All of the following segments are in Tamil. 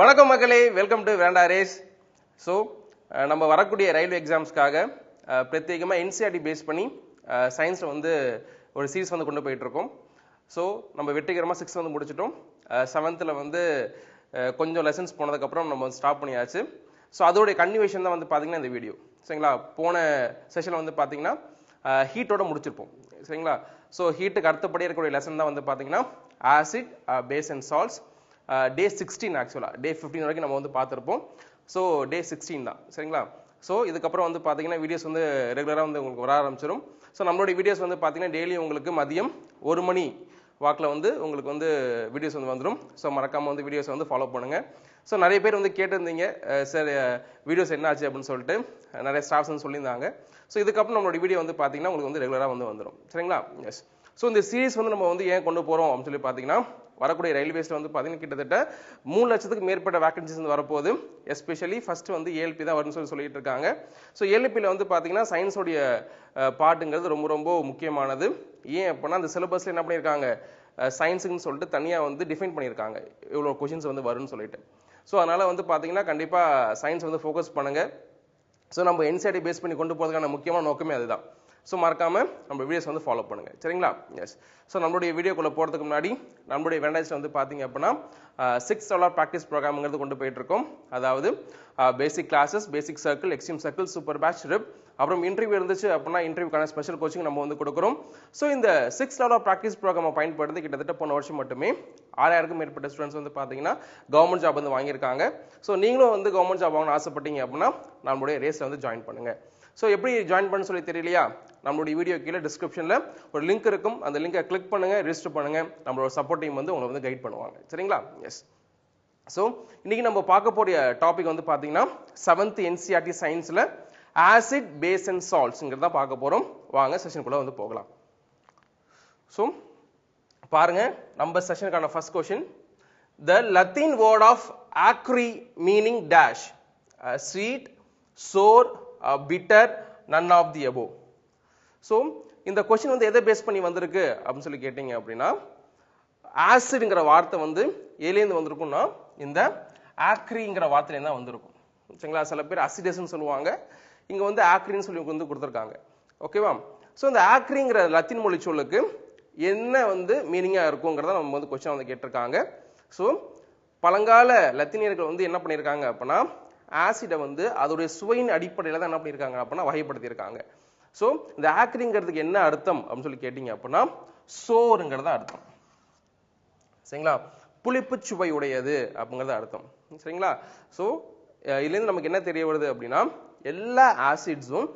வணக்கம் மக்களே welcome to veranda race so நம்ம வரக்கூடிய ரயில்வே எக்ஸாம்ஸ்க்காக பிரத்யேகமாக என்சிஆர்டி பேஸ் பண்ணி சயின்ஸில் வந்து ஒரு சீரிஸ் வந்து கொண்டு போயிட்டுருக்கோம் ஸோ நம்ம வெற்றிகரமாக சிக்ஸ் வந்து முடிச்சிட்டோம். செவன்த்தில் வந்து கொஞ்சம் லெசன்ஸ் போனதுக்கப்புறம் நம்ம வந்து ஸ்டாப் பண்ணியாச்சு. ஸோ அதோடைய கன்டினியூஷன் தான் வந்து பார்த்தீங்கன்னா இந்த வீடியோ சரிங்களா? போன செஷனில் வந்து பார்த்தீங்கன்னா ஹீட்டோட முடிச்சிருப்போம். சரிங்களா? ஸோ ஹீட்டுக்கு அடுத்தபடி இருக்கக்கூடிய லெசன் தான் வந்து பார்த்தீங்கன்னா acid base and salts day sixteen ஆக்சுவலாக டே ஃபிஃப்டீன் வரைக்கும் நம்ம வந்து பார்த்துருப்போம். ஸோ டே சிக்ஸ்டீன் தான். சரிங்களா? ஸோ இதுக்கப்புறம் வந்து பார்த்தீங்கன்னா வீடியோஸ் வந்து ரெகுலராக வந்து உங்களுக்கு வர ஆரம்பிச்சிடும் ஸோ நம்மளுடைய வீடியோஸ் வந்து பார்த்தீங்கன்னா டெய்லி உங்களுக்கு மதியம் ஒரு மணி வாக்கில் வந்து உங்களுக்கு வந்து வீடியோஸ் வந்து வந்துடும் ஸோ மறக்காமல் வந்து வீடியோஸ் வந்து ஃபாலோ பண்ணுங்கள் ஸோ நிறைய பேர் வந்து கேட்டிருந்தீங்க சார் வீடியோஸ் என்ன ஆச்சு அப்படின்னு சொல்லிட்டு. நிறைய ஸ்டாஃப்ஸ் வந்து சொல்லியிருந்தாங்க. ஸோ இதுக்கப்புறம் நம்மளோட வீடியோ வந்து பார்த்தீங்கன்னா உங்களுக்கு வந்து ரெகுலராக வந்து வந்துடும் சரிங்களா? எஸ் ஸோ இந்த சீரீஸ் வந்து நம்ம வந்து ஏன் கொண்டு போகிறோம் அப்படின்னு சொல்லி பார்த்தீங்கன்னா வரக்கூடிய ரயில்வேஸில் வந்து பார்த்தீங்கன்னா கிட்டத்தட்ட மூணு லட்சத்துக்கு மேற்பட்ட வேகன்சிஸ் வந்து வரப்போகுது. எஸ்பெஷலி ஃபஸ்ட்டு வந்து ஏஎல்பி தான் வரும்னு சொல்லி சொல்லிட்டு இருக்காங்க. ஸோ ஏஎல்பியில் வந்து பார்த்தீங்கன்னா சயின்ஸோடைய பாட்டுங்கிறது ரொம்ப ரொம்ப முக்கியமானது. ஏன் அப்படின்னா அந்த சிலபஸில் என்ன பண்ணியிருக்காங்க? சயின்ஸுன்னு சொல்லிட்டு தனியாக வந்து டிஃபைன் பண்ணியிருக்காங்க. இவ்வளோ கொஷின்ஸ் வந்து வரும்னு சொல்லிட்டு. ஸோ அதனால் வந்து பார்த்தீங்கன்னா கண்டிப்பாக சயின்ஸ் வந்து ஃபோக்கஸ் பண்ணுங்கள் ஸோ நம்ம என்சிஆர்டி பேஸ் பண்ணி கொண்டு போகிறதுக்கான முக்கியமான நோக்கமே அதுதான். ஸோ மறக்காமல் நம்ம வீடியோஸ் வந்து ஃபாலோ பண்ணுங்க. சரிங்களா? எஸ் ஸோ நம்மளுடைய வீடியோக்குள்ளே போகிறதுக்கு முன்னாடி நம்மளுடைய வெண்டேஜ்ல வந்து பார்த்தீங்க அப்படின்னா சிக்ஸ் டாலர் ப்ராக்டிஸ் ப்ரோக்ராம்ங்கிறது கொண்டு போயிட்டுருக்கோம். அதாவது basic classes basic circle extreme circle super batch rib அப்புறம் இன்டர்வியூ இருந்துச்சு அப்படின்னா இன்டர்வியூக்கான ஸ்பெஷல் கோச்சிங் நம்ம வந்து கொடுக்குறோம். ஸோ இந்த சிக்ஸ் டாலர் ப்ராக்டிஸ் ப்ரோக்ராமை பயன்படுத்தி கிட்டத்தட்ட போன வருஷம் மட்டுமே ஆறாயிரக்கும் மேற்பட்ட ஸ்டூடெண்ட்ஸ் வந்து பார்த்தீங்கன்னா கவர்மெண்ட் ஜாப் வந்து வாங்கியிருக்காங்க. ஸோ நீங்களும் வந்து கவர்மெண்ட் ஜாப் வாங்கணும்னு ஆசைப்பட்டீங்க அப்படின்னா நம்மளுடைய ரேஸில் வந்து ஜாயின் பண்ணுங்கள் ஸோ எப்படி ஜாயின் பண்ண சொல்லி தெரியலையா? நம்மளுடைய வீடியோ கீழே டிஸ்கிரிப்ஷனில் ஒரு லிங்க் இருக்கும். அந்த லிங்கை கிளிக் பண்ணுங்கள் ரெஜிஸ்டர் பண்ணுங்க. நம்மளோட சப்போர்ட் டீம் வந்து உங்களை வந்து கைட் பண்ணுவாங்க. சரிங்களா? எஸ் ஸோ இன்னைக்கு நம்ம பார்க்க போகிற டாபிக் வந்து பார்த்தீங்கன்னா செவன்த் என்சிஆர்டி சயின்ஸில் ஆசிட் பேஸ் அண்ட் சால்ட்ஸுங்கிறத பார்க்க போகிறோம் வாங்க செஷனுக்குள்ளே வந்து போகலாம். ஸோ பாருங்க நம்ம செஷனுக்கான first question the Latin word of acri meaning dash sweet sour bitter none of the above so இந்த கொஷின் வந்து எதை பேஸ் பண்ணி வந்திருக்கு அப்படின்னு சொல்லி கேட்டீங்க அப்படின்னா ஆசிடுங்கிற வார்த்தை வந்து எதுலேருந்து வந்திருக்கும்னா இந்த ஆக்ரிங்கிற வார்த்தையிலேருந்து தான் வந்திருக்கும். சரிங்களா? சில பேர் அசிடஸ்ன்னு சொல்லுவாங்க. இங்கே வந்து ஆக்ரின்னு சொல்லி வந்து கொடுத்துருக்காங்க. ஓகேவா ஸோ இந்த ஆக்ரிங்கிற லத்தீன் மொழி சொல்லுக்கு என்ன வந்து மீனிங்காக இருக்குங்கிறத நம்ம வந்து கொஸ்டின் வந்து கேட்டிருக்காங்க. ஸோ பழங்கால லத்தீனியர்கள் வந்து என்ன பண்ணியிருக்காங்க அப்படின்னா ஆசிடை வந்து அதோடைய சுவையின் அடிப்படையில் தான் என்ன பண்ணியிருக்காங்க அப்படின்னா வகைப்படுத்தியிருக்காங்க. ஸோ இந்த ஆக்ரிங்கிறதுக்கு என்ன அர்த்தம் அப்படின்னு சொல்லி கேட்டிங்க அப்படின்னா சோறுங்கிறது அர்த்தம். சரிங்களா? புளிப்பு சுவை உடையது அப்படிங்கிறது அர்த்தம். சரிங்களா? ஸோ இதுலேருந்து நமக்கு என்ன தெரிய வருது அப்படின்னா எல்லா ஆசிட்ஸும்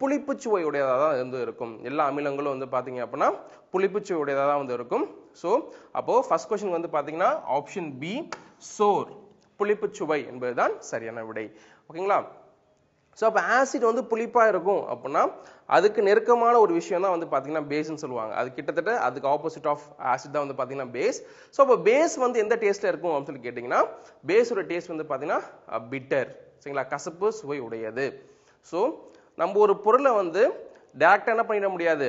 புளிப்பு சுவை உடையதாக தான் வந்து இருக்கும். எல்லா அமிலங்களும் வந்து பார்த்தீங்க அப்படின்னா புளிப்பு சுவை உடையதாக தான் வந்து இருக்கும். ஸோ அப்போது ஃபஸ்ட் கொஸ்டின் வந்து பார்த்தீங்கன்னா ஆப்ஷன் பி சோர் புளிப்பு சுவை என்பதுதான் சரியான விடை. ஓகேங்களா? ஸோ அப்போ ஆசிட் வந்து புளிப்பாக இருக்கும் அப்படின்னா அதுக்கு நெருக்கமான ஒரு விஷயம் தான் வந்து பார்த்தீங்கன்னா பேஸ்ன்னு சொல்லுவாங்க. அது கிட்டத்தட்ட அதுக்கு ஆப்போசிட் ஆஃப் ஆசிட் தான் வந்து பார்த்தீங்கன்னா பேஸ் ஸோ அப்போ பேஸ் வந்து எந்த டேஸ்ட்டில் இருக்கும் அப்படின்னு சொல்லி கேட்டிங்கன்னா பேஸோட டேஸ்ட் வந்து பார்த்தீங்கன்னா பிட்டர் சரிங்களா? கசப்பு சுவை உடையது. ஸோ நம்ம ஒரு பொருளை வந்து டேரெக்டாக என்ன பண்ணிட முடியாது?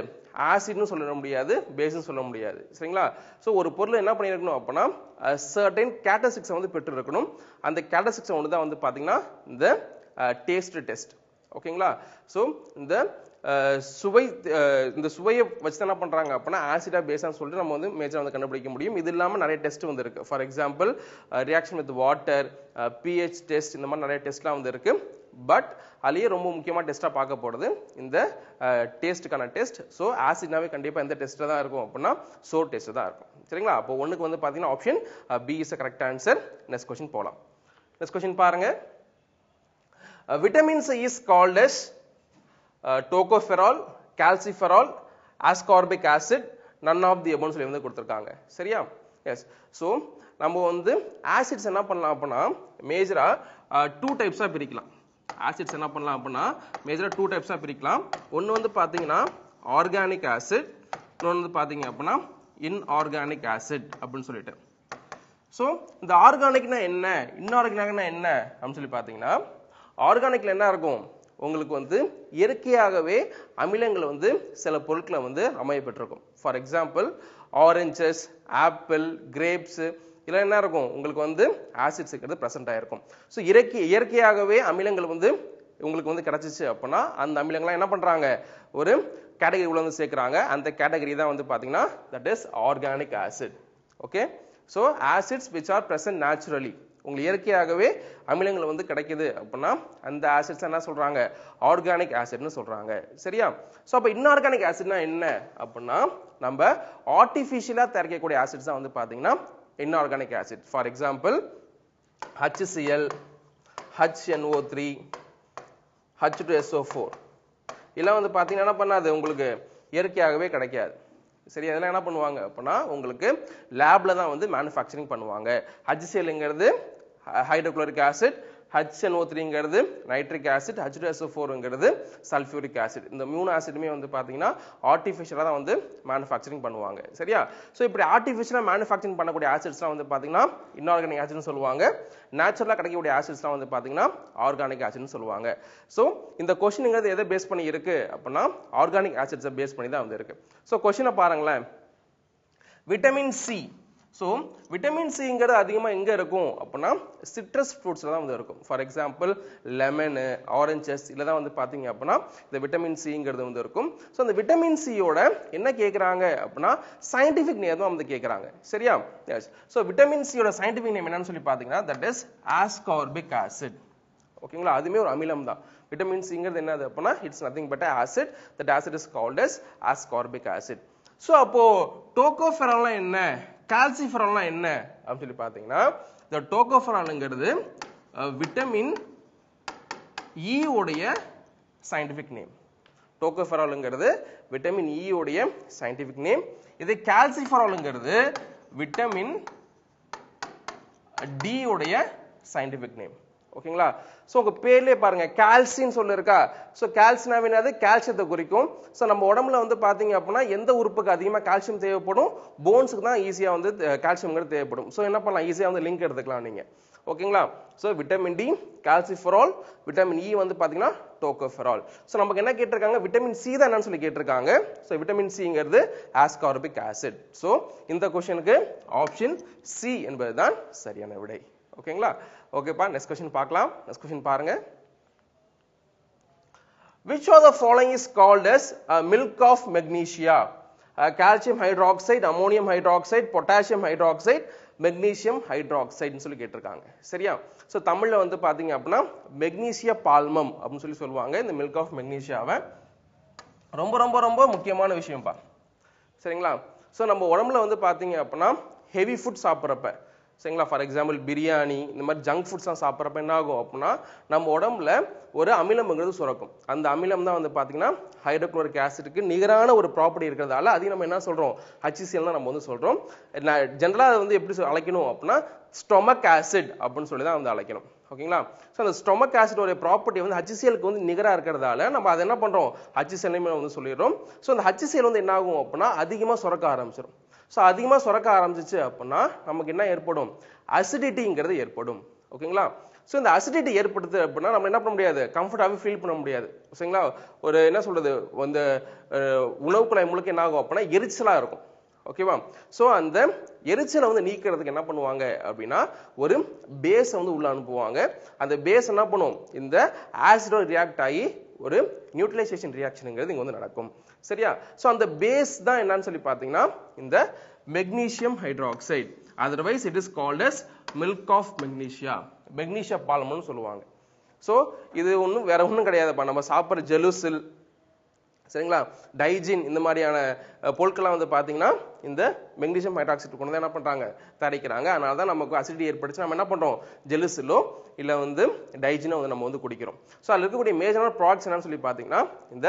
ஆசிட்னு சொல்ல முடியாது பேஸ்னு சொல்ல முடியாது. சரிங்களா? ஸோ ஒரு பொருள் என்ன பண்ணியிருக்கணும் அப்படின்னா சர்டைன் கேட்டசிக்ஸை வந்து பெற்றிருக்கணும். அந்த கேட்டசிக்ஸை ஒன்று தான் வந்து பார்த்தீங்கன்னா இந்த டேஸ்ட் டெஸ்ட் ஓகேங்களா? ஸோ இந்த சுவை இந்த சுவையை வச்சு என்ன பண்ணுறாங்க அப்படின்னா ஆசிடா பேஸான்னு சொல்லிட்டு நம்ம வந்து மேஜராக வந்து கண்டுபிடிக்க முடியும். இது இல்லாமல் நிறைய டெஸ்ட் வந்து இருக்குது for example reaction with water pH test இந்த மாதிரி நிறைய டெஸ்ட்லாம் வந்து இருக்குது பட் அதுலயே ரொம்ப முக்கியமாக டெஸ்ட்டாக பார்க்க போகிறது இந்த டேஸ்ட்டுக்கான டெஸ்ட் ஸோ ஆசிட்னாவே கண்டிப்பாக எந்த டெஸ்ட்டில் தான் இருக்கும் அப்படின்னா சோ டெஸ்ட் தான் இருக்கும். சரிங்களா? அப்போ ஒன்றுக்கு வந்து பார்த்தீங்கன்னா option B is correct answer next question போகலாம் நெக்ஸ்ட் கொஸ்டின் பாருங்க. Vitamins is is called tocopherol uh, tocopherol, calciferol, ascorbic acid, none of சொல்லி வந்து கொடுத்துருக்காங்க. சரியா? எஸ் ஸோ நம்ம வந்து ஆசிட்ஸ் என்ன பண்ணலாம் அப்படின்னா மேஜரா டூ டைப்ஸாக பிரிக்கலாம். ஆசிட்ஸ் என்ன பண்ணலாம் அப்படின்னா மேஜராக டூ டைப்ஸாக பிரிக்கலாம். ஒன்று வந்து பார்த்தீங்கன்னா ஆர்கானிக் ஆசிட் இன்னொன்று வந்து பார்த்தீங்க அப்படின்னா இன்ஆர்கானிக் ஆசிட் அப்படின்னு சொல்லிட்டு. ஸோ இந்த ஆர்கானிக்னா என்ன இன்ஆர்கானிக்னா என்ன அப்படின்னு சொல்லி பார்த்தீங்கன்னா ஆர்கானிக்கில் என்ன இருக்கும்? உங்களுக்கு வந்து இயற்கையாகவே அமிலங்கள் வந்து சில பொருட்களை வந்து அமைய பெற்றிருக்கும் for example oranges apple grapes இதில் என்ன இருக்கும்? உங்களுக்கு வந்து ஆசிட்ஸ் இருக்கிறது ப்ரெசென்ட் ஆகிருக்கும் ஸோ இயற்கை இயற்கையாகவே அமிலங்கள் வந்து உங்களுக்கு வந்து கிடைச்சிச்சு அப்படின்னா அந்த அமிலங்கள்லாம் என்ன பண்ணுறாங்க ஒரு கேட்டகரி உள்ள வந்து சேர்க்குறாங்க. அந்த கேட்டகரி தான் வந்து பார்த்தீங்கன்னா that is organic acid okay so acids which are present naturally உங்களுக்கு இயற்கையாகவே அமிலங்கள் வந்து கிடைக்குது அப்படின்னா அந்த ஆசிட்ஸ் என்ன சொல்கிறாங்க ஆர்கானிக் ஆசிட்னு சொல்கிறாங்க சரியா? ஸோ அப்போ இன்ஆர்கானிக் ஆசிட்னா என்ன அப்படின்னா நம்ம ஆர்டிஃபிஷியலாக தயாரிக்கக்கூடிய ஆசிட்ஸ் தான் வந்து பார்த்தீங்கன்னா inorganic acid for example HCl, HNO three H two four இதெல்லாம் வந்து பார்த்தீங்கன்னா என்ன பண்ணாது? உங்களுக்கு இயற்கையாகவே கிடைக்காது. சரி அதெல்லாம் என்ன பண்ணுவாங்க அப்படின்னா உங்களுக்கு லேப்ல தான் வந்து மேனுஃபேக்சரிங் பண்ணுவாங்க. ஹச்சிசிஎல்ங்கிறது ஹைட்ரோக்ளோரிக் ஆசிட் ஹச்என்ஓ த்ரீங்கிறது நைட்ரிக் ஆசிட் ஹச் டூ ஃபோருங்கிறது சல்ஃபியூரிக் ஆசிட் இந்த மூணு ஆசிடுமே வந்து பார்த்தீங்கன்னா ஆர்டிஃபிஷியலாக தான் வந்து மேனுஃபேக்சரிங் பண்ணுவாங்க. சரியா? ஸோ இப்படி ஆர்டிஃபிஷியலாக மேனுஃபேக்சரிங் பண்ணக்கூடிய ஆசிட்ஸ்லாம் வந்து பார்த்தீங்கன்னா இன்ஆர்கானிக் ஆசிட்னு சொல்லுவாங்க. நேச்சுரலாக கிடைக்கக்கூடிய ஆசிட்ஸ்லாம் வந்து பார்த்தீங்கன்னா ஆர்கானிக் ஆசிட்னு சொல்லுவாங்க. ஸோ இந்த கொஷினுங்கிறது எதை பேஸ் பண்ணி இருக்கு? அப்படின்னா ஆர்கானிக் ஆசிட்ஸை பேஸ் பண்ணி தான் வந்து இருக்கு. ஸோ கொஷினை பாருங்களேன். விட்டமின் சி ஸோ விட்டமின் சிங்கிறது அதிகமாக எங்கே இருக்கும்? அப்படின்னா சிட்ரஸ் ஃப்ரூட்ஸில் தான் வந்து இருக்கும். ஃபார் எக்ஸாம்பிள் லெமனு ஆரஞ்சஸ் இதில் தான் வந்து பார்த்தீங்க அப்படின்னா இந்த விட்டமின் சிங்கிறது வந்து இருக்கும். ஸோ அந்த விட்டமின் சியோட என்ன கேட்குறாங்க அப்படின்னா சயின்டிஃபிக் நேம் தான் வந்து கேட்குறாங்க சரியா? எஸ் ஸோ விட்டமின் சியோட சயின்டிஃபிக் நேம் என்னன்னு சொல்லி பார்த்தீங்கன்னா தட் இஸ் ஆஸ்கார்பிக் ஆசிட் ஓகேங்களா அதுவுமே ஒரு அமிலம் தான். விட்டமின் சிங்கிறது என்னது அப்படின்னா it's nothing but acid that acid is called as ascorbic acid so அப்போது டோகோஃபெரால்லாம் என்ன? கால்சிஃபெரால்லாம் என்ன? அப்படின்னு சொல்லி பார்த்தீங்கன்னா இந்த டோகோஃபரானுங்கிறது விட்டமின் இ உடைய சயின்டிஃபிக் நேம் டோகோஃபெராலுங்கிறது விட்டமின் இ உடைய சயின்டிஃபிக் நேம் இது கால்சிஃபெராலுங்கிறது விட்டமின் டி உடைய சயின்டிஃபிக் நேம் ஓகேங்களா? ஸோ உங்கள் பேர்லேயே பாருங்கள் கால்சின்னு சொல்லு இருக்கா ஸோ கால்சினாவினாது கால்சியத்தை குறிக்கும். ஸோ நம்ம உடம்புல வந்து பார்த்தீங்க அப்படின்னா எந்த உறுப்புக்கு அதிகமாக கால்சியம் தேவைப்படும்? போன்ஸுக்கு தான் ஈஸியாக வந்து கால்சியம்ங்கிறது தேவைப்படும். ஸோ என்ன பண்ணலாம்? ஈஸியாக வந்து லிங்க் எடுத்துக்கலாம் நீங்கள் ஓகேங்களா? So vitamin D calciferol vitamin E வந்து பார்த்தீங்கன்னா டோக்கோஃபெரால் ஸோ நமக்கு என்ன கேட்டிருக்காங்க? விட்டமின் சி தான் என்னன்னு சொல்லி கேட்டிருக்காங்க. ஸோ விட்டமின் சிங்கிறது ஆஸ்கார்பிக் ஆசிட் ஸோ இந்த கொஷனுக்கு ஆப்ஷன் சி என்பது தான் சரியான விடை. ஓகேங்களா? ஓகேப்பா நெக்ஸ்ட் கொஸ்டின் பார்க்கலாம். நெக்ஸ்ட் கொஸ்டின் பாருங்க. Which are the following is called as milk of magnesia calcium hydroxide ammonium hydroxide potassium hydroxide magnesium ஹைட்ராக்சைடுன்னு சொல்லி கேட்டிருக்காங்க. சரியா? ஸோ தமிழ்ல வந்து பாத்தீங்க அப்படின்னா மெக்னீசியா பால்மம் அப்படின்னு சொல்லி சொல்லுவாங்க. இந்த மில்க் ஆஃப் மெக்னீசியாவை ரொம்ப ரொம்ப ரொம்ப முக்கியமான விஷயம்ப்பா சரிங்களா? ஸோ நம்ம உடம்புல வந்து பாத்தீங்க அப்படின்னா ஹெவி ஃபுட் சாப்பிட்றப்ப சரிங்களா? ஃபார் எக்ஸாம்பிள் பிரியாணி இந்த மாதிரி ஜங்க் ஃபுட்ஸ்லாம் சாப்பிட்றப்ப என்ன ஆகும் அப்படின்னா நம்ம உடம்புல ஒரு அமிலம்ங்கிறது சுரக்கும். அந்த அமிலம் தான் வந்து பார்த்தீங்கன்னா ஹைட்ரோக்ளோரிக் ஆசிட்க்கு நிகரான ஒரு ப்ராப்பர்ட்டி இருக்கிறதால அதையும் நம்ம என்ன சொல்கிறோம் ஹச்சிசிஎல் நம்ம வந்து சொல்கிறோம் ஜென்ரலாக அதை வந்து எப்படி அழைக்கணும் அப்படின்னா ஸ்டொமக் ஆசிட் அப்படின்னு சொல்லி தான் வந்து அழைக்கணும். ஓகேங்களா? ஸோ அந்த ஸ்டொமக் ஆசிடோட ப்ராப்பர்ட்டி வந்து ஹச்சிசிஎலுக்கு வந்து நிகராக இருக்கிறதால நம்ம அதை என்ன பண்ணுறோம் ஹச்சிசிஎல்லையுமே வந்து சொல்லிடுறோம். ஸோ அந்த ஹச்சிசிஎல் வந்து என்ன ஆகும் அப்படின்னா அதிகமாக சுரக்க ஆரம்பிச்சிடும் ஸோ அதிகமாக சுரக்க ஆரம்பிச்சிச்சு அப்படின்னா நமக்கு என்ன ஏற்படும்? அசிடிட்டிங்கிறது ஏற்படும். ஓகேங்களா? ஸோ இந்த அசிடிட்டி ஏற்படுது அப்படின்னா நம்ம என்ன பண்ண முடியாது? கம்ஃபர்டாகவே ஃபீல் பண்ண முடியாது. சரிங்களா? ஒரு என்ன சொல்கிறது அந்த உணவு குழாய் முழுக்க என்ன ஆகும் அப்படின்னா எரிச்சலாக இருக்கும். ஓகேவா? ஸோ அந்த எரிச்சலை வந்து நீக்கிறதுக்கு என்ன பண்ணுவாங்க அப்படின்னா ஒரு பேஸை வந்து உள்ளே அனுப்புவாங்க. அந்த பேஸ் என்ன பண்ணும்? இந்த ஆசிடோட ரியாக்ட் ஆகி ஒரு நியூட்ரலைசேஷன் ரியாக்ஷனுங்கிறது இங்க வந்து நடக்கும். சரியா? ஸோ அந்த பேஸ் தான் என்னன்னு சொல்லி பார்த்தீங்கன்னா இந்த magnesium hydroxide otherwise it is called as milk of magnesia magnesia பாலம்னு சொல்லுவாங்க. ஸோ இது ஒன்றும் வேற ஒன்றும் கிடையாதுப்பா. நம்ம சாப்பிட்ற ஜெலுசில் சரிங்களா? டைஜின் இந்த மாதிரியான பொருட்கள்லாம் வந்து பார்த்தீங்கன்னா இந்த மெக்னீசியம் ஹைட்ராக்சைடு கொண்டு தான் என்ன பண்ணுறாங்க தடைக்கிறாங்க அதனால தான் நமக்கு அசிடிட்டி ஏற்படுத்தி நம்ம என்ன பண்ணுறோம் ஜெலுசிலோ இல்லை வந்து டைஜினோ வந்து நம்ம வந்து குடிக்கிறோம். ஸோ அதில் இருக்கக்கூடிய மேஜரான ப்ராடக்ட்ஸ் என்னன்னு சொல்லி பார்த்தீங்கன்னா இந்த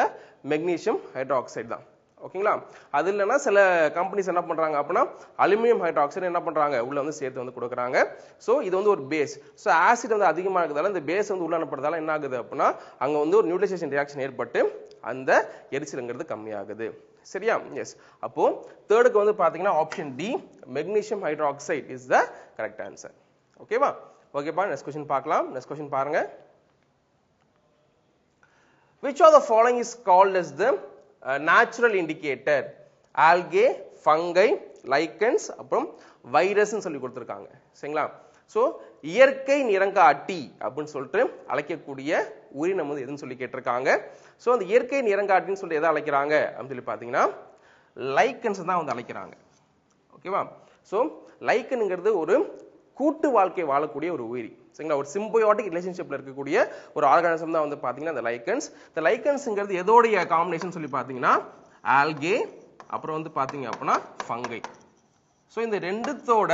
மெக்னீசியம் ஹைட்ராக்சைடு தான். ஓகேங்களா? அது இல்லைன்னா சில கம்பெனிஸ் என்ன பண்ணுறாங்க அப்படின்னா அலுமினியம் ஹைட்ராக்சைடு என்ன பண்ணுறாங்க உள்ளே வந்து சேர்த்து வந்து கொடுக்குறாங்க. ஸோ இது வந்து ஒரு பேஸ் ஸோ ஆசிட் வந்து அதிகமாக இருக்கிறதால இந்த பேஸ் வந்து உள்ள அனுப்புறதால என்ன ஆகுது அப்படின்னா அங்கே வந்து ஒரு நியூட்ரிசேஷன் ரியாக்ஷன் ஏற்பட்டு அந்த எரிச்சலுங்கிறது கம்மியாகுது. சரியா? எஸ் அப்போ தேர்டுக்கு வந்து பார்த்தீங்கன்னா option D magnesium hydroxide is the correct answer ஓகேவா? ஓகேப்பா நெக்ஸ்ட் கொஸ்டின் பார்க்கலாம். நெக்ஸ்ட் கொஸ்டின் பாருங்க. Which are the following is called is the natural indicator algae fungi lichens அப்புறம் வைரஸ்ன்னு சொல்லி கொடுத்துருக்காங்க. சரிங்களா? ஸோ இயற்கை நிறங்காட்டி அப்படின்னு சொல்லிட்டு அழைக்கக்கூடிய உயிரினம் வந்து எதுன்னு சொல்லி கேட்டிருக்காங்க. ஸோ அந்த இயற்கை நிறங்காட்டின்னு சொல்லிட்டு எதை அழைக்கிறாங்க? அப்படின்னு சொல்லி பார்த்தீங்கன்னா லைக்கன்ஸ் தான் வந்து அழைக்கிறாங்க. ஓகேவா ஸோ லைக்கனுங்கிறது ஒரு கூட்டு வாழ்க்கை வாழக்கூடிய ஒரு உயிரி. சரிங்களா? ஒரு சிம்பயோட்டிக் ரிலேஷன்ஷிப்பில் இருக்கக்கூடிய ஒரு ஆர்கானிசம் தான் வந்து பார்த்தீங்கன்னா இந்த லைக்கன்ஸ் இந்த லைக்கன்ஸுங்கிறது எதோடைய காம்பினேஷன் சொல்லி பார்த்தீங்கன்னா ஆல்கே அப்புறம் வந்து பார்த்தீங்க அப்படின்னா ஃபங்கை ஸோ இந்த ரெண்டுத்தோட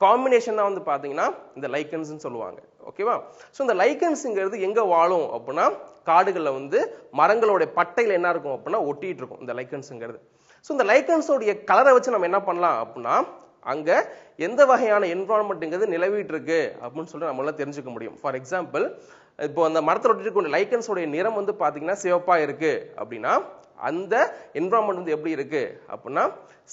காம்பினேஷன் தான் வந்து பார்த்தீங்கன்னா இந்த லைக்கன்ஸ்னு சொல்லுவாங்க. ஓகேவா ஸோ இந்த லைக்கன்ஸுங்கிறது எங்கே வாழும் அப்படின்னா காடுகளில் வந்து மரங்களோட பட்டையில் என்ன இருக்கும் அப்படின்னா ஒட்டிட்டு இருக்கும் இந்த லைக்கன்ஸுங்கிறது ஸோ இந்த லைக்கன்ஸோடைய கலரை வச்சு நம்ம என்ன பண்ணலாம் அப்படின்னா அங்கே எந்த வகையான என்வரான்மெண்ட்டுங்கிறது நிலவிட்டு இருக்கு அப்படின்னு சொல்லிட்டு நம்மளால் தெரிஞ்சுக்க முடியும். ஃபார் எக்ஸாம்பிள் இப்போ அந்த மரத்தில் ஒட்டிருக்க லைக்கன்ஸோடைய நிறம் வந்து பார்த்தீங்கன்னா சிவப்பாக இருக்கு. அப்படின்னா அந்த என்வரான்மெண்ட் வந்து எப்படி இருக்கு? அப்படின்னா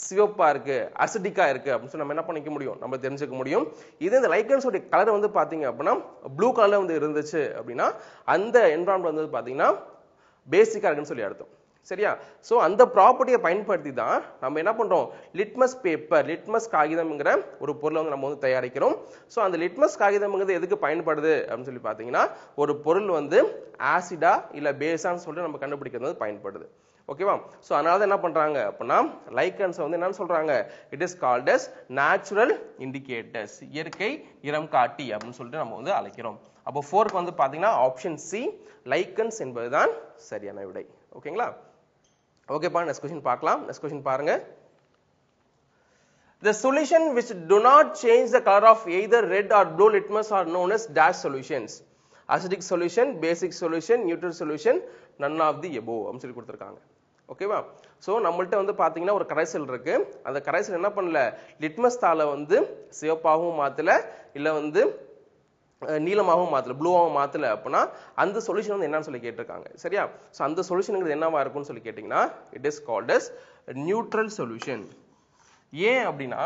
சிவப்பா இருக்கு அசிடிக்கா இருக்கு அப்படின்னு சொல்லி நம்ம என்ன பண்ணிக்க முடியும்? நம்ம தெரிஞ்சுக்க முடியும். இது இந்த லைக்கன்ஸோடைய கலர் வந்து பார்த்தீங்க அப்படின்னா ப்ளூ கலர்ல வந்து இருந்துச்சு அப்படின்னா அந்த என்வரான்மெண்ட் வந்து பார்த்தீங்கன்னா பேசிக்கா இருக்குன்னு சொல்லி அர்த்தம். சரியா? ஸோ அந்த ப்ராப்பர்ட்டியை பயன்படுத்தி தான் நம்ம என்ன பண்ணுறோம் லிட்மஸ் பேப்பர் லிட்மஸ் காகிதம்ங்கிற ஒரு பொருளை வந்து நம்ம வந்து தயாரிக்கிறோம். ஸோ அந்த லிட்மஸ் காகிதம்ங்கிறது எதுக்கு பயன்படுது அப்படின்னு சொல்லி பார்த்தீங்கன்னா ஒரு பொருள் வந்து ஆசிடா இல்லை பேஸான்னு சொல்லிட்டு நம்ம கண்டுபிடிக்கிறது வந்து பயன்படுது. ஓகேவா ஸோ அதனால தான் என்ன பண்ணுறாங்க அப்படின்னா லைக்கன்ஸை வந்து என்னன்னு சொல்கிறாங்க it is called as natural indicators இயற்கை இரம் காட்டி அப்படின்னு சொல்லிட்டு நம்ம வந்து அழைக்கிறோம். அப்போ ஃபோருக்கு வந்து பார்த்தீங்கன்னா ஆப்ஷன் சி லைக்கன்ஸ் என்பதுதான் சரியான விடை. ஓகேங்களா ஓகேப்பா நெக்ஸ்ட் கொஸ்டின் பார்க்கலாம் நெக்ஸ்ட் கொஸ்டின் பாருங்க The solution which do not change the color of either red or blue litmus are known as dash solutions. Acidic solution, basic solution, neutral solution, none of the above அப்படின்னு சொல்லி கொடுத்துருக்காங்க ஓகேவா ஸோ நம்மள்ட்ட வந்து பார்த்தீங்கன்னா ஒரு கரைசல் இருக்கு அந்த கரைசல் என்ன பண்ணல லிட்மஸ் தாளை வந்து சிவப்பாகவும் மாத்தல இல்லை வந்து நீளமாகவும் மாற்றலை ப்ளூவாகவும் மாற்றலை அப்படின்னா அந்த சொல்யூஷன் வந்து என்னன்னு சொல்லி கேட்டிருக்காங்க. சரியா? ஸோ அந்த சொல்யூஷனுங்கிறது என்னவா இருக்கும்னு சொல்லி கேட்டிங்கன்னா it is called as neutral solution ஏன் அப்படின்னா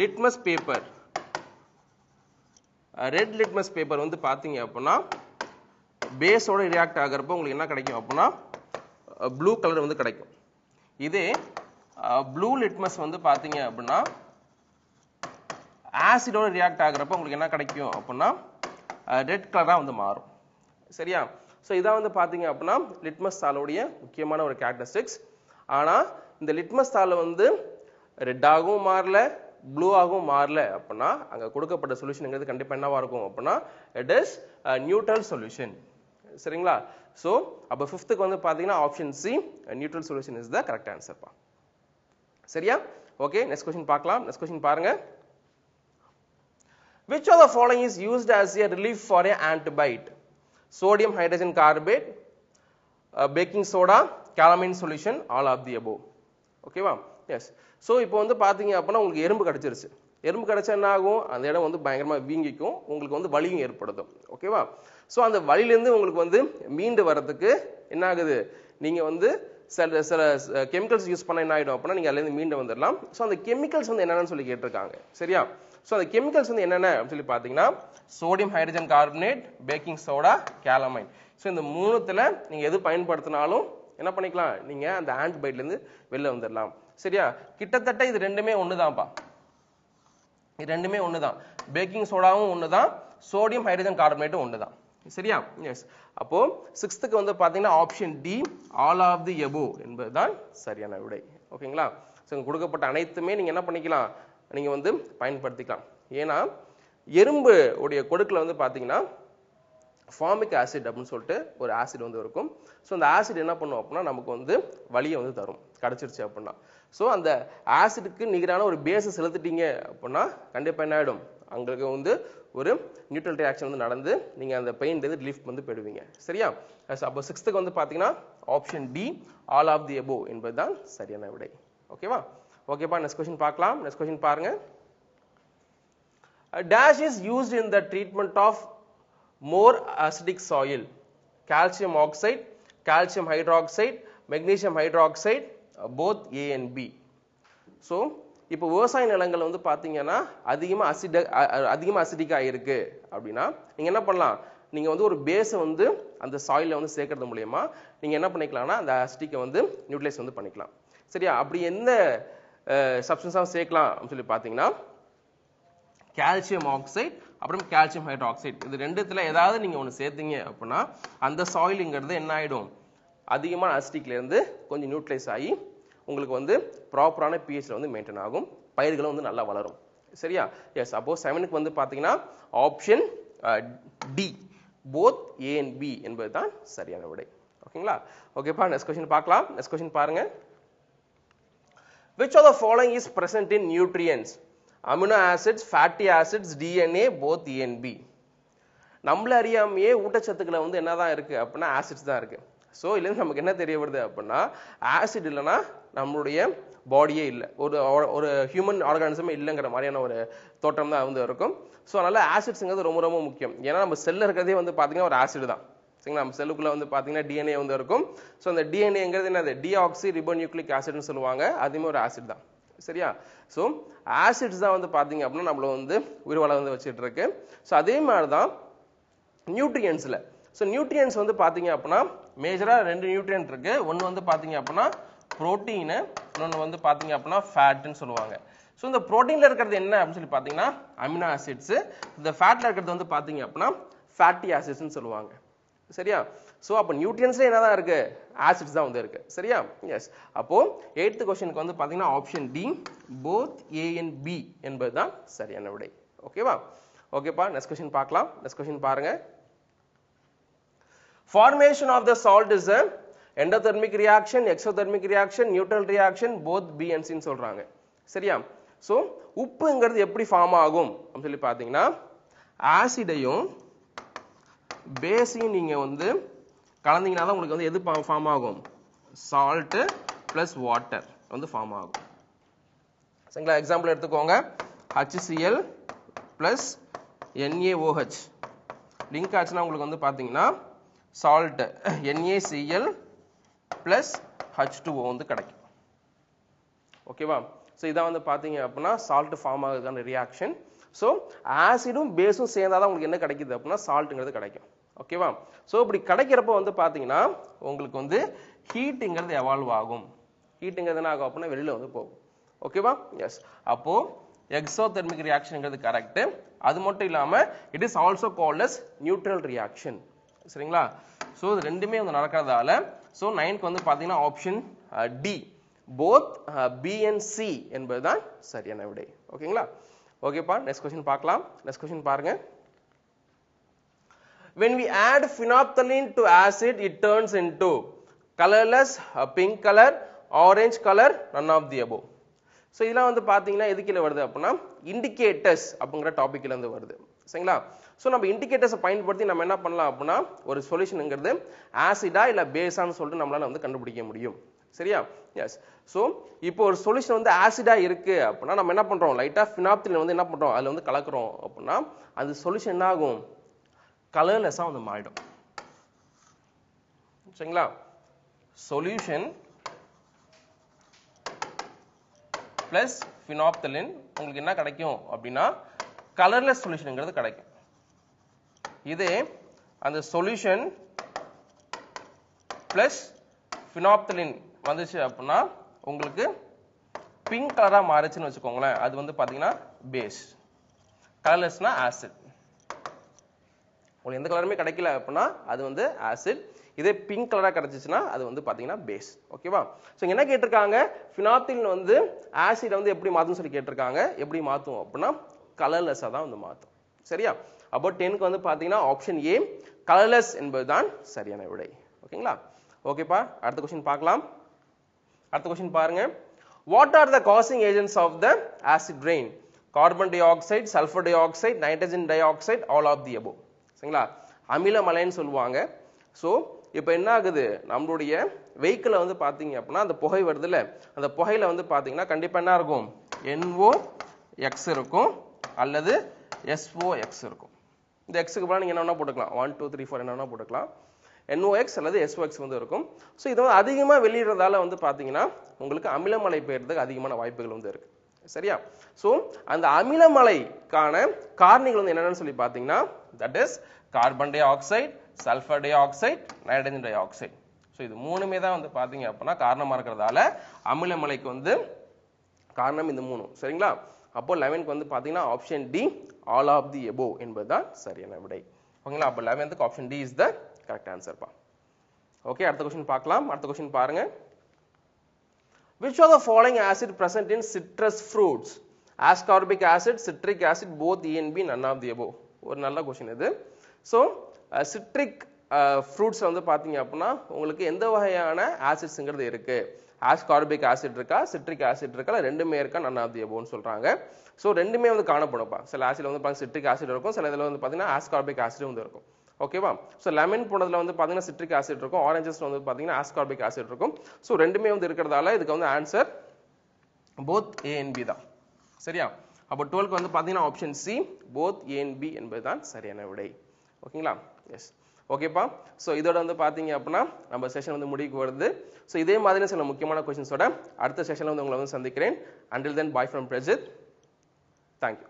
litmus paper red litmus paper வந்து பார்த்தீங்க அப்படின்னா பேஸோட ரியாக்ட் ஆகிறப்போ உங்களுக்கு என்ன கிடைக்கும் அப்படின்னா ப்ளூ கலர் வந்து கிடைக்கும். இதே ப்ளூ லிட்மஸ் வந்து பார்த்தீங்க அப்படின்னா ஆசிடோடு ரியாக்ட் ஆகிறப்ப உங்களுக்கு என்ன கிடைக்கும் அப்படின்னா ரெட் கலராக வந்து மாறும். சரியா? ஸோ இதான் வந்து பார்த்தீங்க அப்படின்னா லிட்மஸ் தாளோடைய முக்கியமான ஒரு கேரக்டரிஸ்டிக்ஸ் ஆனால் இந்த லிட்மஸ் தாளை வந்து ரெட்டாகவும் மாறல ப்ளூவாகவும் மாறல அப்படின்னா அங்கே கொடுக்கப்பட்ட சொல்யூஷனுங்கிறது கண்டிப்பாக என்னவாக இருக்கும் அப்படின்னா இட் இஸ் நியூட்ரல் சொல்யூஷன் சரிங்களா? ஸோ அப்போ ஃபிஃப்த்துக்கு வந்து பார்த்தீங்கன்னா option C neutral solution is the correct ஆன்சர்ப்பா சரியா? ஓகே நெக்ஸ்ட் கொஸ்டின் பார்க்கலாம். நெக்ஸ்ட் கொஸ்டின் பாருங்க. Which of the following is used as a relief for an antibite? Sodium hydrogen carbide, uh, baking soda, calamine solution, all of the above. ஓகேவா எஸ் ஸோ இப்போ வந்து பார்த்தீங்க அப்படின்னா உங்களுக்கு எறும்பு கடிச்சிருச்சு. எறும்பு கடிச்சா என்ன ஆகும்? அந்த இடம் வந்து பயங்கரமாக வீங்கிக்கும். உங்களுக்கு வந்து வலியும் ஏற்படுத்தும். ஓகேவா ஸோ அந்த வலியிலேருந்து உங்களுக்கு வந்து மீண்டு வர்றதுக்கு என்ன ஆகுது? நீங்கள் வந்து சில சில கெமிக்கல்ஸ் யூஸ் பண்ண என்ன ஆகிடும் அப்படின்னா நீங்கள் அதுலேருந்து மீண்டு வந்துடலாம். ஸோ அந்த கெமிக்கல்ஸ் வந்து என்னென்னு சொல்லி கேட்டிருக்காங்க. சரியா? ஸோ அந்த கெமிக்கல்ஸ் வந்து என்னென்ன அப்படின்னு சொல்லி பார்த்தீங்கன்னா sodium hydrogen carbonate baking soda calamine so இந்த மூணுத்தில் நீங்கள் எது பயன்படுத்தினாலும் என்ன பண்ணிக்கலாம்? நீங்கள் அந்த ஆன்டிபயோட்டிக்லேருந்து வெளில வந்துடலாம் சரியா? கிட்டத்தட்ட இது ரெண்டுமே ஒன்று தான்ப்பா இது ரெண்டுமே ஒன்று தான் பேக்கிங் சோடாவும் ஒன்று தான் சோடியம் ஹைட்ரஜன் கார்பனேட்டும் ஒன்று தான் சரியா? எஸ் அப்போ சிக்ஸ்த்துக்கு வந்து பார்த்தீங்கன்னா option D all of the above என்பதுதான் சரியான விடை. ஓகேங்களா ஸோ கொடுக்கப்பட்ட அனைத்துமே நீங்கள் என்ன பண்ணிக்கலாம்? நீங்கள் வந்து பயன்படுத்திக்கலாம். ஏன்னா எறும்பு உடைய கொடுக்கில் வந்து பார்த்தீங்கன்னா ஃபார்மிக் ஆசிட் அப்படின்னு சொல்லிட்டு ஒரு ஆசிட் வந்து இருக்கும். ஸோ அந்த ஆசிட் என்ன பண்ணும் அப்படின்னா நமக்கு வந்து வலியை வந்து தரும். கிடச்சிருச்சு அப்படின்னா. ஸோ அந்த ஆசிடுக்கு நிகரான ஒரு பேஸை செலுத்திட்டீங்க அப்படின்னா கண்டிப்பாக என்ன ஆகிடும் அங்களுக்கு வந்து ஒரு நியூட்ரல் ரியாக்ஷன் வந்து நடந்து நீங்கள் அந்த பெயின் ரிலீஃப் வந்து பெறுவீங்க. சரியா? அப்போ சிக்ஸ்த்துக்கு வந்து பார்த்தீங்கன்னா option D all of the above என்பது தான் சரியான விடை. ஓகேவா ஓகேப்பா நெக்ஸ்ட் கொஸ்டின் பார்க்கலாம். நெக்ஸ்ட் கொஸ்டின் பாருங்க. Dash is used in the treatment of more acidic soil calcium Calcium oxide, calcium hydroxide, magnesium hydroxide, uh, both A and B. So இப்போ விவசாய நிலங்கள் வந்து பார்த்தீங்கன்னா அதிகமாக அசிட அதிகமாக அசிடிக்காக இருக்குது அப்படின்னா நீங்கள் என்ன பண்ணலாம்? நீங்கள் வந்து ஒரு பேஸை வந்து அந்த சாயிலில் வந்து சேர்க்கறது மூலயமா நீங்கள் என்ன பண்ணிக்கலாம்னா அந்த அசிட்டிக்கை வந்து நியூட்ரலைஸ் வந்து பண்ணிக்கலாம். சரியா? அப்படி எந்த சப்ஸ்டன்ஸாக சேர்க்கலாம் அப்படின்னு சொல்லி பார்த்தீங்கன்னா கால்சியம் ஆக்சைடு அப்புறம் கால்சியம் ஹைட்ராக்சைடு இது ரெண்டுத்தில் ஏதாவது நீங்கள் ஒன்று சேர்த்தீங்க அப்படின்னா அந்த சாயிலுங்கிறது என்ன ஆகிடும் அதிகமான அஸ்டிக்லேருந்து கொஞ்சம் நியூட்ரலைஸ் ஆகி உங்களுக்கு வந்து ப்ராப்பரான பிஹெச்சில் வந்து மெயின்டைன் ஆகும். பயிர்களும் வந்து நல்லா வளரும். சரியா? எஸ் சப்போஸ் செவனுக்கு வந்து பார்த்தீங்கன்னா option D both A and B என்பது தான் சரியான விடை. ஓகேங்களா ஓகேப்பா நெக்ஸ்ட் கொஸ்டின் பார்க்கலாம். நெக்ஸ்ட் கொஸ்டின் பாருங்கள் Which of the following is present in nutrients? Amino acids, fatty acids, DNA, both A நம்மள அறியாமையே ஊட்டச்சத்துக்களை வந்து என்ன தான் இருக்குது அப்படின்னா ஆசிட்ஸ் தான் இருக்குது ஸோ இதுலேருந்து நமக்கு என்ன தெரிய வருது அப்படின்னா ஆசிட் இல்லைன்னா நம்மளுடைய பாடியே இல்லை. ஒரு ஒரு ஹியூமன் ஆர்கானிசமே இல்லைங்கிற மாதிரியான ஒரு தோட்டம் தான் வந்து இருக்கும். ஸோ அதனால் ஆசிட்ஸுங்கிறது ரொம்ப ரொம்ப முக்கியம். ஏன்னா நம்ம செல்லில் இருக்கிறதே வந்து பார்த்தீங்கன்னா ஒரு ஆசிட் தான். சரிங்களா? நம்ம செல்லுக்குள்ளே வந்து பார்த்தீங்கன்னா டிஎன்ஏ வந்து இருக்கும். ஸோ அந்த டிஎன்ஏங்கிறது என்னது? டிஆக்சி ரிபோநியூக்ளிக் ஆசிட்னு சொல்லுவாங்க. அதுவுமே ஒரு ஆசிட் தான். சரியா? ஸோ ஆசிட்ஸ் தான் வந்து பார்த்தீங்க அப்படின்னா நம்மள வந்து உயிர் வாழ வந்து வச்சுட்டு இருக்கு ஸோ அதே மாதிரி தான் நியூட்ரியன்ஸில் ஸோ நியூட்ரியன்ஸ் வந்து பார்த்தீங்க அப்படின்னா மேஜராக ரெண்டு நியூட்ரியன்ட் இருக்கு. ஒன்று வந்து பார்த்தீங்க அப்படின்னா புரோட்டீனு இன்னொன்று வந்து பார்த்தீங்க அப்படின்னா ஃபேட்டுன்னு சொல்லுவாங்க. ஸோ இந்த ப்ரோட்டீனில் இருக்கிறது என்ன அப்படின்னு சொல்லி பார்த்தீங்கன்னா அமினோ ஆசிட்ஸு இந்த ஃபேட்டில் இருக்கிறது வந்து பார்த்தீங்க அப்படின்னா ஃபேட்டி ஆசிட்ஸ்னு சொல்லுவாங்க. சரியா? ஸோ அப்போ நியூட்ரியன்ஸ்ல என்னதான் இருக்கு? ஆசிட்ஸ் தான் வந்து இருக்கு. சரியா? எஸ் அப்போ எயித்து கொஸ்டினுக்கு வந்து பார்த்தீங்கன்னா option D both A and B என்பது தான் சரியான விடை. ஓகேவா ஓகேப்பா நெக்ஸ்ட் கொஸ்டின் பார்க்கலாம். நெக்ஸ்ட் கொஸ்டின் பாருங்க. Formation of the salt is endothermic reaction exothermic reaction neutral reaction both B and and சொல்றாங்க. சரியா? சோ உப்புங்கிறது எப்படி ஃபார்ம் ஆகும்? அப்படின்னு சொல்லி பாத்தீங்கன்னா ஆசிடையும் பேஸையும் நீங்கள் வந்து கலந்தீங்கன்னா தான் உங்களுக்கு வந்து எது ஃபார்ம் ஆகும்? சால்ட்டு ப்ளஸ் வாட்டர் வந்து ஃபார்ம் ஆகும். சரிங்களா? எக்ஸாம்பிள் எடுத்துக்கோங்க. ஹச்சிசிஎல் ப்ளஸ் என்ஏஓஹெச் லிங்க் ஆச்சுன்னா உங்களுக்கு வந்து பார்த்தீங்கன்னா சால்ட் NaCl பிளஸ் H2O வந்து கிடைக்கும். ஓகேவா ஸோ இதான் வந்து பார்த்தீங்க அப்படின்னா சால்ட் ஃபார்ம் ஆகுதுக்கான ரியாக்ஷன் ஸோ ஆசிடும் பேஸும் சேர்ந்தாதான் உங்களுக்கு என்ன கிடைக்குது அப்படின்னா சால்ட்டுங்கிறது கிடைக்கும். ஓகேவா ஸோ இப்படி கிடைக்கிறப்ப வந்து பார்த்தீங்கன்னா உங்களுக்கு வந்து ஹீட்டுங்கிறது எவால்வ் ஆகும். ஹீட்டுங்கிறது என்ன ஆகும் அப்படின்னா வெளியில் வந்து போகும். ஓகேவா எஸ் அப்போது எக்ஸோதெர்மிக் ரியாக்ஷனுங்கிறது கரெக்ட் அது மட்டும் இல்லாமல் it is also called neutral reaction சரிங்களா? ஸோ இது ரெண்டுமே வந்து நடக்கிறதால ஸோ நைன்க்கு வந்து பார்த்தீங்கன்னா option D uh, both B and C uh, என்பது தான் சரியான விடை. ஓகேங்களா ஓகேப்பா நெக்ஸ்ட் கொஸ்டின் பார்க்கலாம். நெக்ஸ்ட் கொஸ்டின் பாருங்கள் when we add phenolphthalein to acid it turns into colorless pink color orange color none of the above. So இதெல்லாம் வந்து பார்த்தீங்கன்னா எதுக்கில் வருது அப்படின்னா இண்டிகேட்டர்ஸ் அப்படிங்கிற டாபிக்ல இருந்து வருது. சரிங்களா? ஸோ நம்ம இண்டிகேட்டர்ஸை பயன்படுத்தி நம்ம என்ன பண்ணலாம் அப்படின்னா ஒரு சொல்யூஷனுங்கிறது ஆசிடா இல்லை பேஸான்னு சொல்லிட்டு நம்மளால வந்து கண்டுபிடிக்க முடியும். சரியா? எஸ் ஸோ இப்போ ஒரு சொல்யூஷன் வந்து ஆசிடா இருக்கு அப்படின்னா நம்ம என்ன பண்றோம்? லைட்டா ஃபினாப்தில் வந்து என்ன பண்றோம்? அதில் வந்து கலக்குறோம் அப்படின்னா அந்த சொல்யூஷன் என்ன ஆகும் கலர்லெஸ்ஸாக வந்து மாறிடும். சரிங்களா? சொல்யூஷன் பிளஸ் ஃபினாப்தலின் உங்களுக்கு என்ன கிடைக்கும் அப்படின்னா கலர்லெஸ் சொல்யூஷனுங்கிறது கிடைக்கும். இதே அந்த சொல்யூஷன் பிளஸ் ஃபினாப்தலின் வந்துச்சு அப்படின்னா உங்களுக்கு பிங்க் கலரா மாறிச்சுன்னு வச்சுக்கோங்களேன். அது வந்து பாத்தீங்கன்னா பேஸ் கலர்லெஸ்னா ஆசிட் உங்களுக்கு எந்த கலருமே கிடைக்கல அப்படின்னா அது வந்து ஆசிட் இதே பிங்க் கலராக கிடச்சிச்சுன்னா அது வந்து பார்த்தீங்கன்னா பேஸ் ஓகேவா ஸோ என்ன கேட்டிருக்காங்க? ஃபினாப்தின் வந்து ஆசிட் வந்து எப்படி மாற்றும் சொல்லி கேட்டிருக்காங்க. எப்படி மாற்றும் அப்படின்னா கலர்லெஸ்ஸாக தான் வந்து மாற்றும் சரியா? அப்போ டென்க்கு வந்து பார்த்தீங்கன்னா ஆப்ஷன் ஏ கலர்லெஸ் என்பதுதான் சரியான விடை. ஓகேங்களா ஓகேப்பா அடுத்த கொஸ்டின் பார்க்கலாம். அடுத்த கொஸ்டின் பாருங்க. What are the causing agents of the acid rain carbon dioxide sulphur dioxide nitrogen dioxide all of the above சரிங்களா? அமிலமலைன்னு சொல்லுவாங்க. ஸோ இப்போ என்ன ஆகுது நம்மளுடைய வெஹிக்கிளை வந்து பார்த்தீங்க அப்படின்னா அந்த புகை வருதுல்ல? அந்த புகையில வந்து பார்த்தீங்கன்னா கண்டிப்பாக என்ன இருக்கும்? என்ஓ எக்ஸ் இருக்கும் அல்லது எஸ்ஓ எக்ஸ் இருக்கும். இந்த எக்ஸுக்கு பதிலாக நீங்கள் என்ன போட்டுக்கலாம். ஒன் டூ த்ரீ ஃபோர் என்ன வேணா போட்டுக்கலாம். என்ஓஎக்ஸ் அல்லது எஸ்ஓஎக்ஸ் வந்து இருக்கும். ஸோ இதை வந்து அதிகமாக வெளியிடுறதால வந்து பார்த்தீங்கன்னா உங்களுக்கு அமிலமலை பெயர்றதுக்கு அதிகமான வாய்ப்புகள் வந்து இருக்குது சரியா? ஸோ அந்த அமிலமலைக்கான காரணிகள் வந்து என்னென்னு சொல்லி பார்த்தீங்கன்னா that is carbon dioxide sulphur dioxide nitrogen dioxide so இது மூணுமே தான் வந்து பார்த்தீங்க அப்படின்னா காரணமாக இருக்கிறதால அமிலமலைக்கு வந்து காரணம் இந்த மூணும். சரிங்களா? அப்போ லெவன்க்கு வந்து பார்த்தீங்கன்னா option D all of the above என்பது தான் சரியான விடை. ஓகேங்களா? அப்போ லெவன்த்துக்கு option D is the correct ஆன்சர்ப்பா okay அடுத்த கொஸ்டின் பார்க்கலாம். அடுத்த கொஸ்டின் பாருங்கள் which of the following acid present in citrus fruits? Ascorbic acid citric acid both e and b none of the above. ஒரு நல்ல கொஸ்டின் இது. ஸோ சிட்ரிக் ஃப்ரூட்ஸ் வந்து பார்த்தீங்க அப்படின்னா உங்களுக்கு எந்த வகையான ஆசிட்ஸுங்கிறது இருக்கு? ஆஸ்கார்பிக் ஆசிட் இருக்கா? சிட்ரிக் ஆசிட் இருக்கா? ரெண்டுமே இருக்கா? நன் ஆஃப் தி எபோன்னு ஸோ ரெண்டுமே வந்து காணப்படும்ப்பா சில ஆசிட் வந்து பார்த்தீங்கன்னா சிட்ரிக் ஆசிட் இருக்கும். சில இதில் வந்து பார்த்தீங்கன்னா ஆஸ்கார்பிக் ஆசிட் வந்து இருக்கும். ஓகேவா ஸோ லெமன் போனதில் வந்து பார்த்தீங்கன்னா சிட்ரிக் ஆசிட் இருக்கும். ஆரஞ்சஸ் வந்து பார்த்தீங்கன்னா ஆஸ்கார்பிக் ஆசிட் இருக்கும். ஸோ ரெண்டுமே வந்து இருக்கிறதால இதுக்கு வந்து ஆன்சர் போத் ஏஎன்பி தான். சரியா? அப்போ டுவெல்க்கு வந்து பார்த்தீங்கன்னா ஆப்ஷன் சி போத் ஏஎன்பி என்பது தான் சரியான விடை. ஓகேங்களா எஸ் ஓகேப்பா ஸோ இதோட வந்து பார்த்தீங்க அப்படின்னா நம்ம செஷன் வந்து முடிவுக்கு வருது. ஸோ இதே மாதிரி சில முக்கியமான கொஸ்டின்ஸோட அடுத்த செஷனில் வந்து உங்களை வந்து சந்திக்கிறேன். Until then bye from Prajith thank you